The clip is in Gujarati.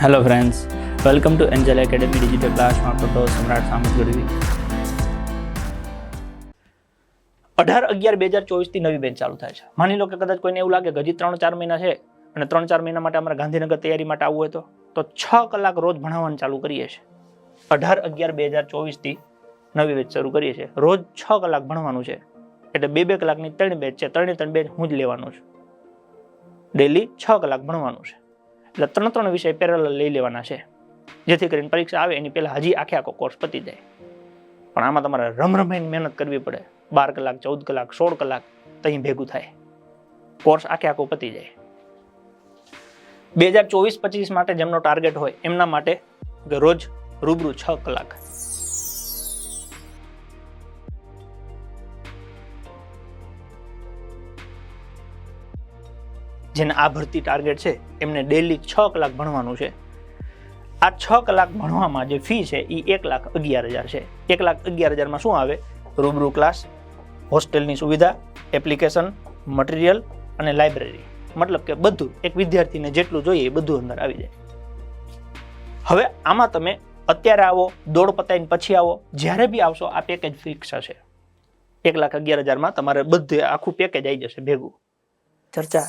Hello friends welcome to Angel Academy digital ક્લાસમાં ફોટો સમ્રાટ સામત ગઢવી અઢાર અગિયાર બે હજાર ચોવીસથી નવી બેચ ચાલુ થાય છે. માની લો કે કદાચ કોઈને એવું લાગે કે હજી ત્રણ ચાર મહિના છે અને ત્રણ ચાર મહિના માટે અમારે ગાંધીનગર તૈયારી માટે આવવું હોય તો તો છ કલાક રોજ ભણાવવાનું ચાલુ કરીએ છીએ. અઢાર અગિયાર બે હજાર ચોવીસથી નવી બેચ શરૂ કરીએ છીએ. રોજ છ કલાક ભણવાનું છે. એટલે બે બે કલાકની ત્રણ બેચ છે. ત્રણે ત્રણ બેચ હું જ લેવાનું છું. ડેલી છ કલાક ભણવાનું છે. એટલે ત્રણ ત્રણ વિષય પેરેલ લઈ લેવાના છે. જેથી કરીને પરીક્ષા આવે, એની પહેલાં હજી આખે આખો કોર્સ પતી જાય. પણ આમાં તમારે રમ રમાઈને મહેનત કરવી પડે. બાર કલાક, ચૌદ કલાક, સોળ કલાક તહીં ભેગું થાય. કોર્સ આખે આખો પતી જાય. બે હજાર ચોવીસ પચીસ માટે જેમનો ટાર્ગેટ હોય, એમના માટે રોજ રૂબરૂ છ કલાક. જેને આ ભરતી ટાર્ગેટ છે, એમને ડેલી છ કલાક ભણવાનું છે. આ છ કલાક ભણવામાં જે ફી છે એ એક લાખ અગિયાર હજાર છે. એક લાખ અગિયાર હજારમાં શું આવે? રૂબરૂ ક્લાસ હોસ્ટેલની સુવિધા એપ્લિકેશન મટીરિયલ અને લાઇબ્રેરી મતલબ કે બધું એક વિદ્યાર્થીને જેટલું જોઈએ એ બધું અંદર આવી જાય. હવે આમાં તમે અત્યારે આવો, દોડ પતાવીને પછી આવો, જ્યારે બી આવશો, આ પેકેજ ફિક્સ હશે એક લાખ અગિયાર હજારમાં તમારે બધે આખું પેકેજ આવી જશે ભેગું. ચર્ચા.